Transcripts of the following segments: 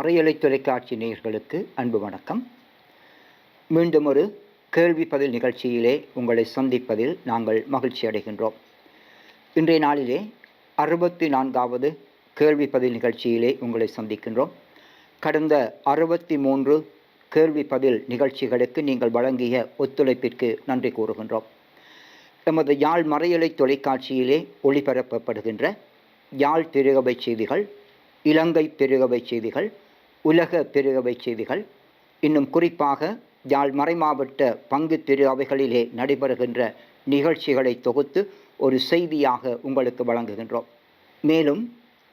மறையலை தொலைக்காட்சி நேயர்களுக்கு அன்பு வணக்கம். மீண்டும் ஒரு கேள்வி பதில் நிகழ்ச்சியிலே உங்களை சந்திப்பதில் நாங்கள் மகிழ்ச்சி அடைகின்றோம். இன்றைய நாளிலே அறுபத்தி நான்காவது கேள்வி பதில் நிகழ்ச்சியிலே உங்களை சந்திக்கின்றோம். கடந்த அறுபத்தி மூன்று கேள்வி பதில் நிகழ்ச்சிகளுக்கு நீங்கள் வழங்கிய ஒத்துழைப்பிற்கு நன்றி கூறுகின்றோம். எமது யாழ் மறையலை தொலைக்காட்சியிலே ஒளிபரப்பப்படுகின்ற யாழ் திருகவை செய்திகள் இலங்கை பெருகவை செய்திகள் உலக பெருகவை செய்திகள். இன்னும் குறிப்பாக யாழ் மறைமாவட்ட பங்கு திரு அவைகளிலே நடைபெறுகின்ற நிகழ்ச்சிகளை தொகுத்து ஒரு செய்தியாக உங்களுக்கு வழங்குகின்றோம். மேலும்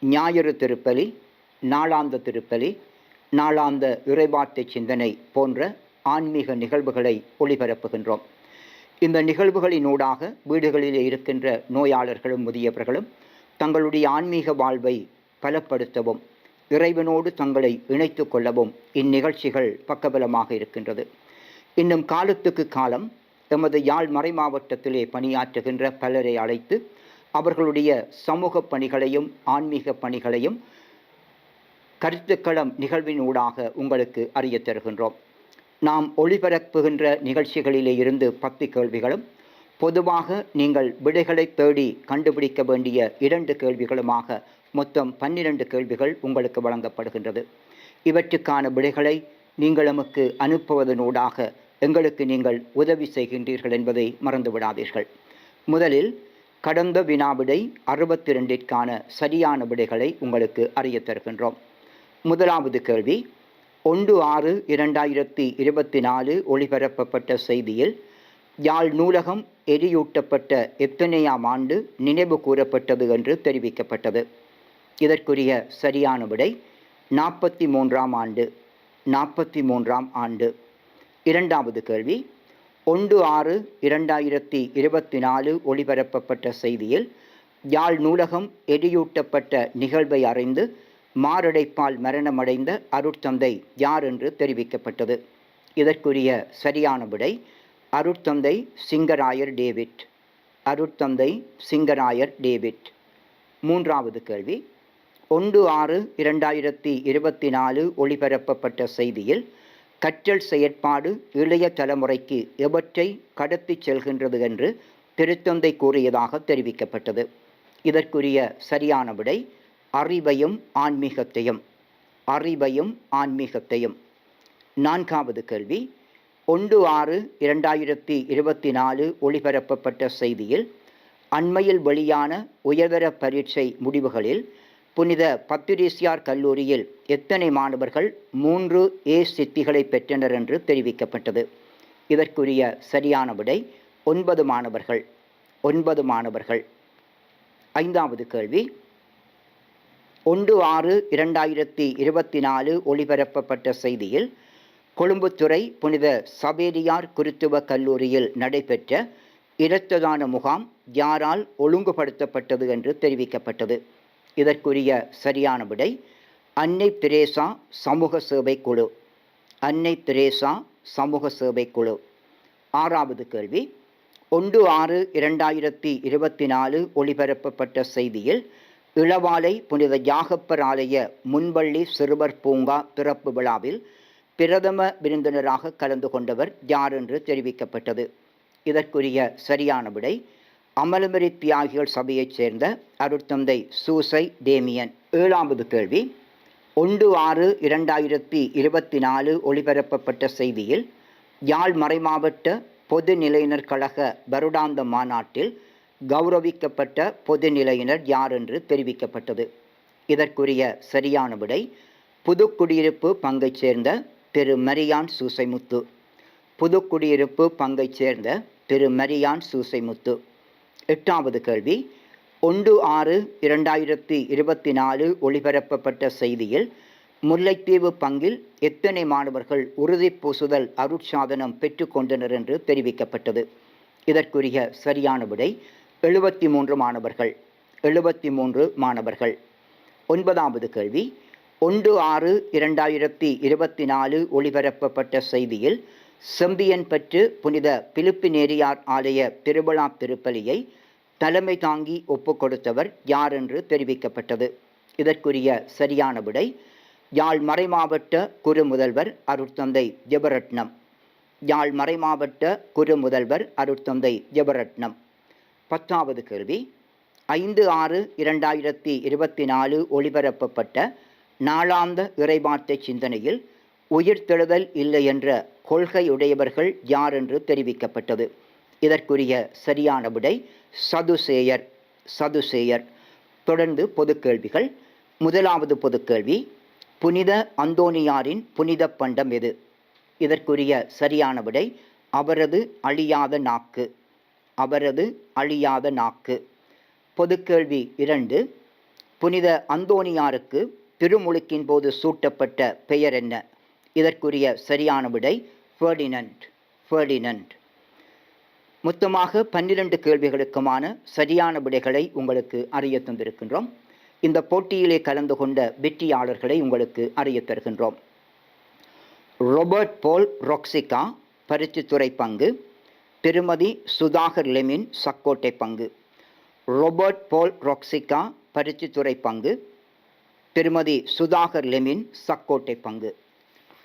ஞாயிறு திருப்பலி நாளாந்த திருப்பலி நாளாந்த இறைவார்த்தை சிந்தனை போன்ற ஆன்மீக நிகழ்வுகளை ஒளிபரப்புகின்றோம். இந்த நிகழ்வுகளினூடாக வீடுகளிலே இருக்கின்ற நோயாளர்களும் முதியவர்களும் தங்களுடைய ஆன்மீக வாழ்வை பலப்படுத்தவும் இறைவனோடு தங்களை இணைத்து கொள்ளவும் இந்நிகழ்ச்சிகள் பக்கபலமாக இருக்கின்றது. இன்னும் காலத்துக்கு காலம் எமது யாழ் மறை மாவட்டத்திலே பணியாற்றுகின்ற பலரை அழைத்து அவர்களுடைய சமூக பணிகளையும் ஆன்மீக பணிகளையும் கருத்துக்களம் நிகழ்வினூடாக உங்களுக்கு அறிய தருகின்றோம். நாம் ஒளிபரப்புகின்ற நிகழ்ச்சிகளிலே இருந்து பத்து கேள்விகளும் பொதுவாக நீங்கள் விடைகளை தேடி கண்டுபிடிக்க வேண்டிய இரண்டு கேள்விகளுமாக மொத்தம் பன்னிரண்டு கேள்விகள் உங்களுக்கு வழங்கப்படுகின்றது. இவற்றுக்கான விடைகளை நீங்கள் நமக்கு அனுப்புவதனூடாக எங்களுக்கு நீங்கள் உதவி செய்கின்றீர்கள் என்பதை மறந்து விடாதீர்கள் முதலில் கடந்த வினாவிடை அறுபத்தி ரெண்டிற்கான சரியான விடைகளை உங்களுக்கு அறிய தருகின்றோம். முதலாவது கேள்வி ஒன்று ஆறு இரண்டாயிரத்தி இருபத்தி நாலு ஒளிபரப்பப்பட்ட செய்தியில் யாழ் நூலகம் எரியூட்டப்பட்ட எத்தனையாம் ஆண்டு நினைவு கூறப்பட்டது என்று தெரிவிக்கப்பட்டது. இதற்குரிய சரியான விடை நாற்பத்தி மூன்றாம் ஆண்டு நாற்பத்தி மூன்றாம் ஆண்டு. இரண்டாவது கேள்வி ஒன்று ஆறு இரண்டாயிரத்தி இருபத்தி நாலு ஒளிபரப்பப்பட்ட செய்தியில் யாழ் நூலகம் எரியூட்டப்பட்ட நிகழ்வை அறிந்து மாரடைப்பால் மரணமடைந்த அருட்தந்தை யார் என்று தெரிவிக்கப்பட்டது. இதற்குரிய சரியான விடை அருட்தந்தை சிங்கராயர் டேவிட். அருட்தந்தை சிங்கராயர் டேவிட். மூன்றாவது கேள்வி. ஒன்று ஆறு இரண்டாயிரத்தி இருபத்தி நாலு ஒளிபரப்பப்பட்ட செய்தியில் கற்றல் செயற்பாடு இளைய தலைமுறைக்கு எவற்றை கடத்தி செல்கின்றது என்று திருத்தந்தை கூறியதாக தெரிவிக்கப்பட்டது. இதற்குரிய சரியான விடை அறிவையும் ஆன்மீகத்தையும். அறிவையும் ஆன்மீகத்தையும். நான்காவது கேள்வி. ஒன்று ஆறு இரண்டாயிரத்தி இருபத்தி நாலு ஒளிபரப்பப்பட்ட செய்தியில் அண்மையில் வெளியான உயர்தர பரீட்சை முடிவுகளில் புனித பத்திரிசியார் கல்லூரியில் எத்தனை மாணவர்கள் மூன்று ஏ சித்திகளை பெற்றனர் என்று தெரிவிக்கப்பட்டது. இதற்குரிய சரியான விடை ஒன்பது மாணவர்கள். ஒன்பது மாணவர்கள். ஐந்தாவது கேள்வி. ஒன்று ஆறு இரண்டாயிரத்தி இருபத்தி நாலு ஒளிபரப்பப்பட்ட செய்தியில் கொழும்புத்துறை புனித சபேரியார் குருத்துவ கல்லூரியில் நடைபெற்ற இரத்ததான முகாம் யாரால் ஒழுங்குபடுத்தப்பட்டது என்று தெரிவிக்கப்பட்டது. இதற்குரிய சரியான விடை அன்னை திரேசா சமூக சேவை குழு. அன்னை திரேசா சமூக சேவை குழு. ஆறாவது கேள்வி. ஒன்று ஆறு இரண்டாயிரத்தி இருபத்தி நாலு ஒளிபரப்பப்பட்ட செய்தியில் இளவாலை புனித யாகப்பர் ஆலய முன்பள்ளி சிறுவர் பூங்கா திறப்பு விழாவில் பிரதம விருந்தினராக கலந்து கொண்டவர் யார் என்று தெரிவிக்கப்பட்டது. இதற்குரிய சரியான விடை அமலமரி தியாகிகள் சபையைச் சேர்ந்த அருட்தந்தை சூசை டேமியன் ஏழாவது கேள்வி. ஒன்று ஆறு இரண்டாயிரத்தி இருபத்தி நாலு ஒளிபரப்பப்பட்ட செய்தியில் யாழ் மறைமாவட்ட பொது நிலையினர் கழக வருடாந்த மாநாட்டில் கௌரவிக்கப்பட்ட பொது நிலையினர் யார் என்று தெரிவிக்கப்பட்டது. இதற்குரிய சரியான விடை புதுக்குடியிருப்பு பங்கைச் சேர்ந்த திரு மரியான் சூசைமுத்து புதுக்குடியிருப்பு பங்கைச் சேர்ந்த திரு மரியான் சூசைமுத்து. எட்டாவது கேள்வி. ஒன்று ஆறு இரண்டாயிரத்தி இருபத்தி நாலு ஒளிபரப்பப்பட்ட செய்தியில் முல்லைத்தீவு பங்கில் எத்தனை மாணவர்கள் உறுதி பூசுதல் அருட்சாதனம் பெற்றுக்கொண்டனர் என்று தெரிவிக்கப்பட்டது. இதற்குரிய சரியான விடை எழுபத்தி மூன்று மாணவர்கள். எழுபத்தி மூன்று மாணவர்கள். ஒன்பதாவது கேள்வி. ஒன்று ஆறு இரண்டாயிரத்தி இருபத்தி நாலு ஒளிபரப்பப்பட்ட செய்தியில் செம்பியன் பற்று புனித பிலிப்பினேரியார் ஆலய திருவிழா திருப்பலியை தலைமை தாங்கி ஒப்புக் கொடுத்தவர் யார் என்று தெரிவிக்கப்பட்டது. இதற்குரிய சரியான விடை யாழ் மறைமாவட்ட குரு முதல்வர் அருட்தந்தை ஜெபரட்னம். யாழ் மறைமாவட்ட குரு முதல்வர் அருட்தந்தை ஜெபரட்னம். பத்தாவது கேள்வி ஐந்து ஆறு இரண்டாயிரத்தி இருபத்தி நாலு ஒளிபரப்பப்பட்ட நாளாந்த இறைவார்த்தை சிந்தனையில் உயிர்த்தெழுதல் இல்லை என்ற கொள்கையுடையவர்கள் யார் என்று தெரிவிக்கப்பட்டது? இதற்குரிய சரியான விடை சதுசேயர் சதுசேயர். தொடர்ந்து பொது கேள்விகள் முதலாவது பொது கேள்வி புனித அந்தோனியாரின் புனித பண்டம் எது? இதற்குரிய சரியான விடை அவரது அழியாத நாக்கு. அவரது அழியாத நாக்கு. பொதுக்கேள்வி இரண்டு புனித அந்தோனியாருக்கு திருமுழுக்கின் போது சூட்டப்பட்ட பெயர் என்ன? இதற்குரிய சரியான விடை ஃபெர்டினண்ட் ஃபெர்டினண்ட் மொத்தமாக பன்னிரண்டு கேள்விகளுக்குமான சரியான விடைகளை உங்களுக்கு அறிய தந்திருக்கின்றோம். இந்த போட்டியிலே கலந்து கொண்ட வெற்றியாளர்களை உங்களுக்கு அறிய தருகின்றோம். ரொபர்ட் போல் ரொக்சிகா பரிசுத்துறை பங்கு. திருமதி சுதாகர் லெமின் சக்கோட்டை பங்கு. ரொபர்ட் போல் ரொக்சிகா பரிசுத்துறை பங்கு. திருமதி சுதாகர் லெமின் சக்கோட்டை பங்கு.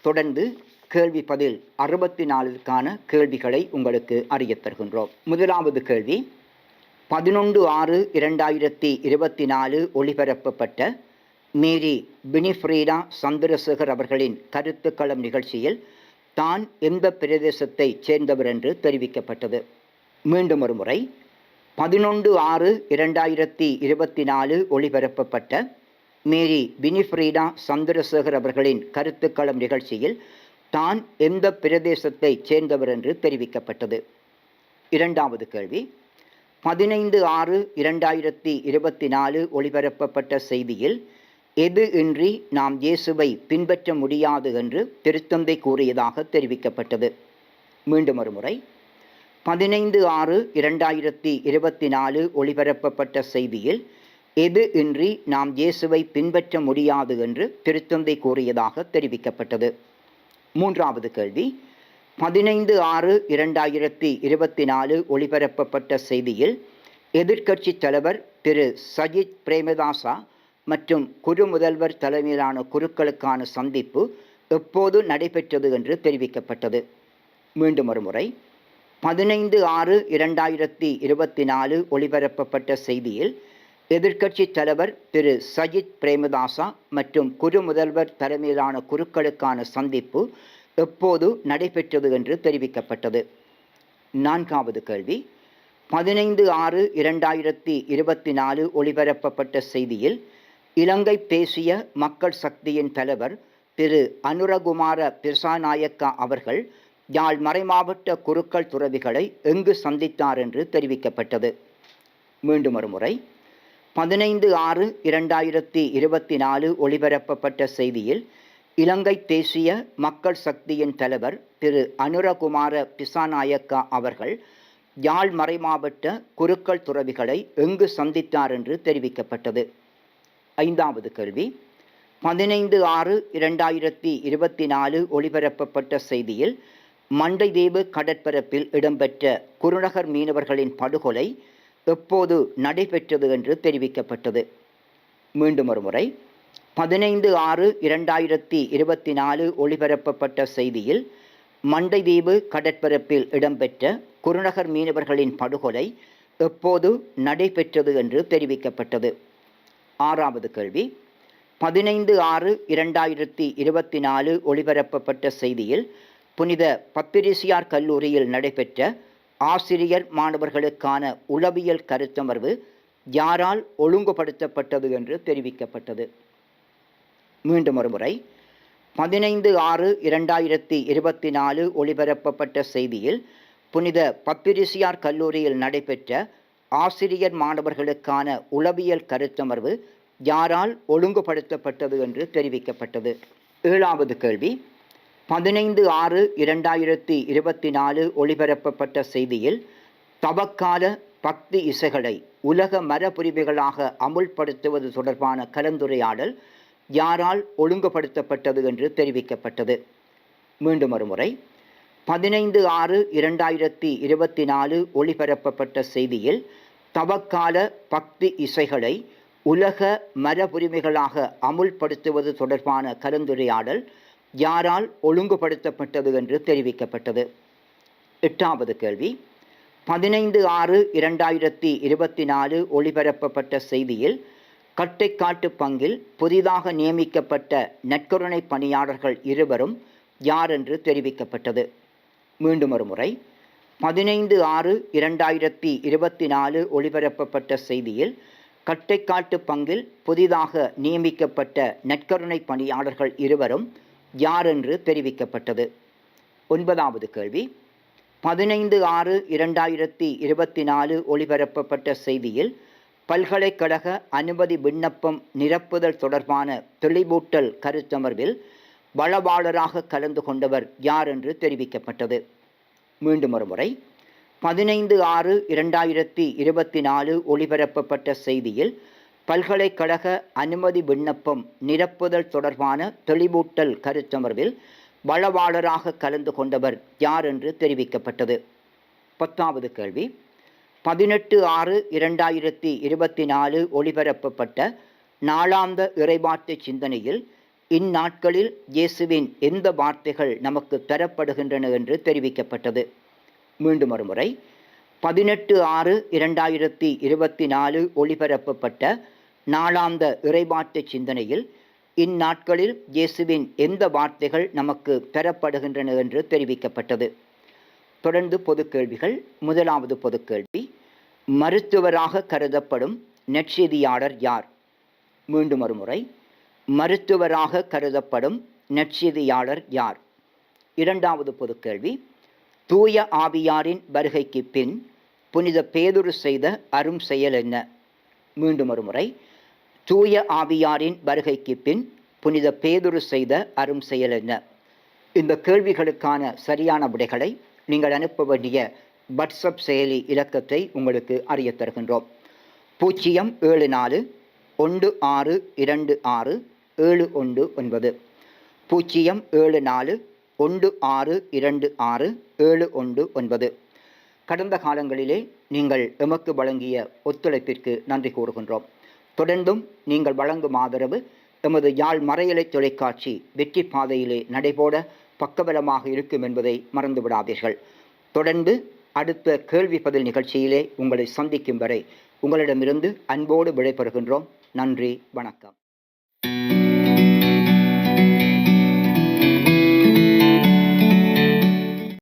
தொடர்ந்து கேள்வி பதில் அறுபத்தி நாலுக்கான கேள்விகளை உங்களுக்கு அறியத் தருகின்றோம். முதலாவது கேள்வி பதினொன்று ஆறு இரண்டாயிரத்தி இருபத்தி நாலு ஒளிபரப்பப்பட்ட மேரி பினிஃப்ரீடா சந்திரசேகர் அவர்களின் கருத்துக்களம் நிகழ்ச்சியில் தான் எந்த பிரதேசத்தை சேர்ந்தவர் என்று தெரிவிக்கப்பட்டது. மீண்டும் ஒரு முறை பதினொன்று ஆறு இரண்டாயிரத்தி இருபத்தி நாலு ஒளிபரப்பப்பட்ட மேரி பினிஃப்ரீடா சந்திரசேகர் அவர்களின் கருத்துக்களம் நிகழ்ச்சியில் தான் எந்த பிரதேசத்தைச் சேர்ந்தவர் என்று தெரிவிக்கப்பட்டது. இரண்டாவது கேள்வி. பதினைந்து ஆறு இரண்டாயிரத்தி இருபத்தி நாலு ஒளிபரப்பப்பட்ட செய்தியில் எது இன்றி நாம் இயேசுவை பின்பற்ற முடியாது என்று திருத்தந்தை கூறியதாக தெரிவிக்கப்பட்டது. மீண்டும் ஒரு முறை பதினைந்து ஆறு இரண்டாயிரத்தி இருபத்தி நாலு ஒளிபரப்பப்பட்ட செய்தியில் எது இன்றி நாம் இயேசுவை பின்பற்ற முடியாது என்று திருத்தந்தை கூறியதாக தெரிவிக்கப்பட்டது. மூன்றாவது கேள்வி. பதினைந்து ஆறு இரண்டாயிரத்தி இருபத்தி நாலு ஒளிபரப்பப்பட்ட செய்தியில் எதிர்க்கட்சி தலைவர் திரு சஜித் பிரேமதாசா மற்றும் குரு முதல்வர் தலைமையிலான குருக்களுக்கான சந்திப்பு எப்போது நடைபெற்றது என்று தெரிவிக்கப்பட்டது. மீண்டும் ஒரு முறை பதினைந்து ஆறு இரண்டாயிரத்தி இருபத்தி நாலு ஒளிபரப்பப்பட்ட செய்தியில் எதிர்க்கட்சி தலைவர் திரு சஜித் பிரேமதாசா மற்றும் குரு முதல்வர் தலைமையிலான குருக்களுக்கான சந்திப்பு எப்போது நடைபெற்றது என்று தெரிவிக்கப்பட்டது. நான்காவது கேள்வி. பதினைந்து ஆறு இரண்டாயிரத்தி இருபத்தி நாலு ஒளிபரப்பப்பட்ட செய்தியில் இலங்கை தேசிய மக்கள் சக்தியின் தலைவர் திரு அனுரகுமார பிரசாநாயக்கா அவர்கள் யாழ் மறைமாவட்ட குருக்கள் துறவிகளை எங்கு சந்தித்தார் என்று தெரிவிக்கப்பட்டது. மீண்டும் ஒரு முறை. பதினைந்து ஆறு இரண்டாயிரத்தி இருபத்தி நாலு ஒளிபரப்பப்பட்ட செய்தியில் இலங்கை தேசிய மக்கள் சக்தியின் தலைவர் திரு அனுரகுமார பிசாநாயக்கா அவர்கள் யாழ் மறைமாவட்ட குருக்கள் துறவிகளை எங்கு சந்தித்தார் என்று தெரிவிக்கப்பட்டது. ஐந்தாவது கேள்வி பதினைந்து ஆறு இரண்டாயிரத்தி இருபத்தி நாலு ஒளிபரப்பப்பட்ட செய்தியில் மண்டைதீவு கடற்பரப்பில் இடம்பெற்ற குருநகர் மீனவர்களின் படுகொலை எப்போது நடைபெற்றது என்று தெரிவிக்கப்பட்டது. மீண்டும் ஒருமுறை. பதினைந்து ஆறு இரண்டாயிரத்தி இருபத்தி நாலு ஒளிபரப்பப்பட்ட செய்தியில் மண்டைதீவு கடற்பரப்பில் இடம்பெற்ற குருநகர் மீனவர்களின் படுகொலை எப்போது நடைபெற்றது என்று தெரிவிக்கப்பட்டது. ஆறாவது கேள்வி. பதினைந்து ஆறு இரண்டாயிரத்தி இருபத்தி நாலு ஒளிபரப்பப்பட்ட செய்தியில் புனித பத்திரிசியார் கல்லூரியில் நடைபெற்ற ஆசிரியர் மாணவர்களுக்கான உளவியல் கருத்தமர்வு யாரால் ஒழுங்குபடுத்தப்பட்டது என்று தெரிவிக்கப்பட்டது. மீண்டும் ஒருமுறை. பதினைந்து ஆறு இரண்டாயிரத்தி இருபத்தி நாலு ஒளிபரப்பப்பட்ட செய்தியில் புனித பப்பிரிசியார் கல்லூரியில் நடைபெற்ற ஆசிரியர் மாணவர்களுக்கான உளவியல் கருத்தமர்வு யாரால் ஒழுங்குபடுத்தப்பட்டது என்று தெரிவிக்கப்பட்டது. ஏழாவது கேள்வி. பதினைந்து ஆறு இரண்டாயிரத்தி இருபத்தி நாலு ஒளிபரப்பப்பட்ட செய்தியில் தவக்கால பக்தி இசைகளை உலக மரபுரிமைகளாக அமுல்படுத்துவது தொடர்பான கலந்துரையாடல் யாரால் ஒழுங்குபடுத்தப்பட்டது என்று தெரிவிக்கப்பட்டது. மீண்டும் ஒருமுறை பதினைந்து ஆறு இரண்டாயிரத்தி இருபத்தி நாலு ஒளிபரப்பப்பட்ட செய்தியில் தவக்கால பக்தி இசைகளை உலக மரபுரிமைகளாக அமுல்படுத்துவது தொடர்பான கலந்துரையாடல் யாரால் ஒழுங்குபடுத்தப்பட்டது என்று தெரிவிக்கப்பட்டது. எட்டாவது கேள்வி. பதினைந்து ஆறு இரண்டாயிரத்தி இருபத்தி நாலு ஒளிபரப்பப்பட்ட செய்தியில் கட்டைக்காட்டு பங்கில் புதிதாக நியமிக்கப்பட்ட நற்கருணை பணியாளர்கள் இருவரும் யார் என்று தெரிவிக்கப்பட்டது. மீண்டும் ஒரு முறை. பதினைந்து ஆறு இரண்டாயிரத்தி இருபத்தி நாலு ஒளிபரப்பப்பட்ட செய்தியில் கட்டைக்காட்டு பங்கில் புதிதாக நியமிக்கப்பட்ட நற்கருணை பணியாளர்கள் இருவரும் யார் என்று தெரிவிக்கப்பட்டது? ஒன்பதாவது கேள்வி. பதினைந்து ஆறு இரண்டாயிரத்தி இருபத்தி நாலு ஒளிபரப்பப்பட்ட செய்தியில் பல்கலைக்கழக அனுமதி விண்ணப்பம் நிரப்புதல் தொடர்பான தெளிவூட்டல் கருத்தமர்வில் வளவாளராக கலந்து கொண்டவர் யார் என்று தெரிவிக்கப்பட்டது? மீண்டும் ஒரு முறை. பதினைந்து ஆறு இரண்டாயிரத்தி இருபத்தி நாலு ஒளிபரப்பப்பட்ட செய்தியில் பல்கலைக்கழக அனுமதி விண்ணப்பம் நிரப்புதல் தொடர்பான தெளிவூட்டல் கருத்தமர்வில் வளவாளராக கலந்து கொண்டவர் யார் என்று தெரிவிக்கப்பட்டது. பத்தாவது கேள்வி. பதினெட்டு ஆறு இரண்டாயிரத்தி இருபத்தி நாலு ஒளிபரப்பப்பட்ட நாளாந்த இறைவார்த்தை சிந்தனையில் இந்நாட்களில் இயேசுவின் எந்த வார்த்தைகள் நமக்கு தரப்படுகின்றன என்று தெரிவிக்கப்பட்டது. மீண்டும் ஒருமுறை பதினெட்டு ஆறு இரண்டாயிரத்தி இருபத்தி நாலு ஒளிபரப்பப்பட்ட நாளாந்த இறைவார்த்தை சிந்தனையில் இந்நாட்களில் இயேசுவின் எந்த வார்த்தைகள் நமக்கு பெறப்படுகின்றன என்று தெரிவிக்கப்பட்டது. தொடர்ந்து பொது கேள்விகள். முதலாவது பொது கேள்வி மருத்துவராக கருதப்படும் நற்செய்தியாளர் யார்? மீண்டும் ஒரு முறை மருத்துவராக கருதப்படும் நற்செய்தியாளர் யார்? இரண்டாவது பொது கேள்வி தூய ஆவியாரின் வருகைக்கு பின் புனித பேதுரு செய்த அரும் செயல் என்ன? மீண்டும் ஒரு முறை. தூய ஆவியாரின் வருகைக்கு பின் புனித பேதுரு செய்த அரும் செயல் என்ன? இந்த கேள்விகளுக்கான சரியான விடைகளை நீங்கள் அனுப்ப வேண்டிய வாட்ஸ்அப் செயலி இலக்கத்தை உங்களுக்கு அறிய தருகின்றோம். பூஜ்ஜியம் ஏழு நாலு ஒன்று ஆறு இரண்டு ஆறு ஏழு ஒன்று ஒன்பது. பூஜ்ஜியம் ஏழு நாலு ஒன்று ஆறு இரண்டு ஆறு ஏழு ஒன்று ஒன்பது. கடந்த காலங்களிலே நீங்கள் எமக்கு வழங்கிய ஒத்துழைப்பிற்கு நன்றி கூறுகின்றோம். தொடர்ந்தும் நீங்கள் வழங்கும் ஆதரவு எமது யாழ் மறையலை தொலைக்காட்சி வெற்றி பாதையிலே நடைபோட பக்கபலமாக இருக்கும் என்பதை மறந்துவிடாதீர்கள். தொடர்ந்து அடுத்த கேள்வி பதில் நிகழ்ச்சியிலே உங்களை சந்திக்கும் வரை உங்களிடமிருந்து அன்போடு விடைபெறுகின்றோம். நன்றி வணக்கம்.